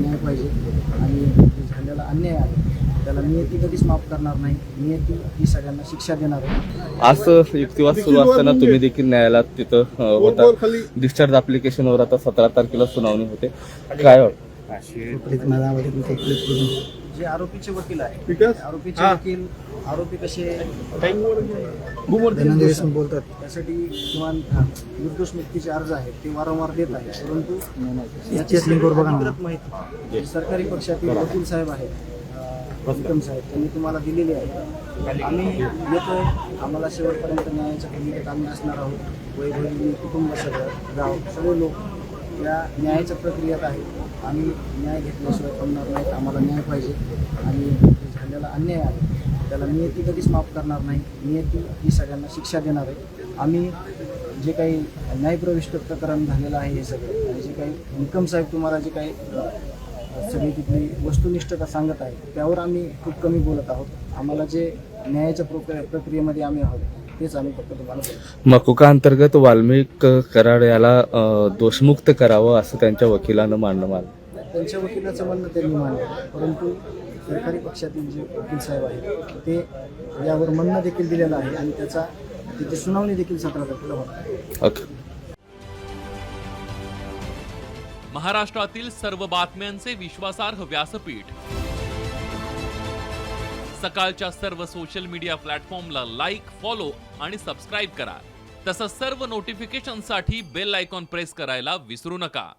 न्याय पाहिजे. आणि जे झालेला अन्याय आहे त्याला नियती कधीच माफ करणार नाही. नियती ही सगळ्यांना शिक्षा देणार आहे. आज युक्तिवाद सुरू असताना तुम्ही देखील न्यायालयात तिथं होता. डिस्चार्ज ऍप्लिकेशनवर आता सतरा तारखेला सुनावणी होते. काय वाटतं? जे आरोपीचे वकील आहे. आरोपीचे वकील आरोपी कसे धनंजय देशमुख बोलतात. त्यासाठी किमान निर्दोष मुक्तीचे अर्ज आहेत ते वारंवार देत आहे परंतु याची माहिती सरकारी पक्षातील वकील साहेब आहेत विक्रम साहेब त्यांनी तुम्हाला दिलेली आहे. आम्ही येतोय आम्हाला शेवटपर्यंत न्यायाच्या भूमिकेत आम्ही असणार आहोत. वैभवी कुटुंब सगळं गाव सगळे लोक या न्यायाच्या प्रक्रियेत आहेत. आम्ही न्याय घेतल्याशिवाय थांबणार नाहीत. आम्हाला न्याय पाहिजे. आणि झालेला अन्याय आहे. त्याला नियती कधीच माफ करणार नाही. नियती ही सगळ्यांना शिक्षा देणार आहे. आम्ही जे काही न्यायप्रविष्ट प्रकरण झालेलं आहे हे सगळं आणि जे काही निकम साहेब तुम्हाला जे काही सगळी तिथली वस्तुनिष्ठता सांगत आहे त्यावर आम्ही खूप कमी बोलत आहोत. आम्हाला जे न्यायाच्या प्रक्रिये प्रक्रियेमध्ये आम्ही आहोत तेच आम्ही फक्त तुम्हाला मकोका अंतर्गत वाल्मिक कराड याला दोषमुक्त करावं असं त्यांच्या वकिलानं मांडणं मानलं त्यांच्या वकिलाचं म्हणणं त्यांनी मांडलं परंतु सरकारी पक्षातील जे वकील साहेब आहेत ते यावर म्हणणं देखील दिलेलं आहे आणि त्याचा तिथे सुनावणी देखील सतरा तारखेला होणार आहे. ओके. महाराष्ट्रातील सर्व बातम्यांचे विश्वासार्ह व्यासपीठ. सकाळच्या सर्व सोशल मीडिया प्लॅटफॉर्मला लाईक फॉलो आणि सबस्क्राईब करा. तसंच सर्व नोटिफिकेशनसाठी बेल आयकॉन प्रेस करायला विसरू नका.